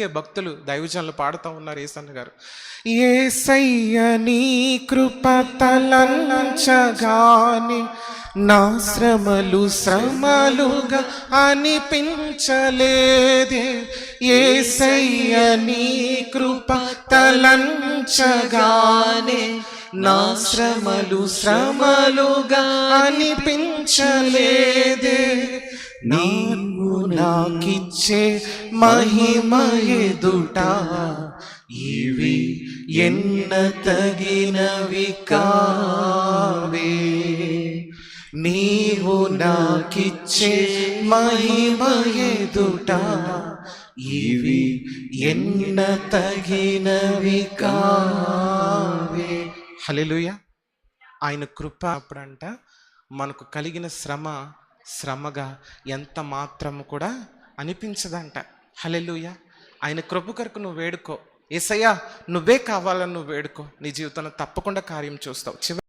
భక్తులు దైవజనులు పాడుతూ ఉన్నారు ఏసన్న గారు. ఏసయ్యని కృప తలంచగాని నా శ్రమలు శ్రమలుగా అనిపించలేదే. ఏసయ్య నీ కృప తలంచగానే నా శ్రమలు శ్రమలుగా అనిపించలేదే. నీవు నాకిచ్చే మహిమ ఇవి ఎన్న తగినవి కావే. నీవు నాకిచ్చే మహిమ ఇవి ఎన్న తగినవి కావే. హల్లెలూయ. ఆయన కృప అప్పుడంట. మనకు కలిగిన శ్రమ శ్రమగా ఎంత మాత్రము కూడా అనిపించదంట. హలెలుయ ఆయన కృప కొరకు నువ్వు వేడుకో. ఏసయ్యా నువ్వే కావాలని నువ్వు వేడుకో. నీ జీవితంలో తప్పకుండా కార్యం చూస్తావు. చివరి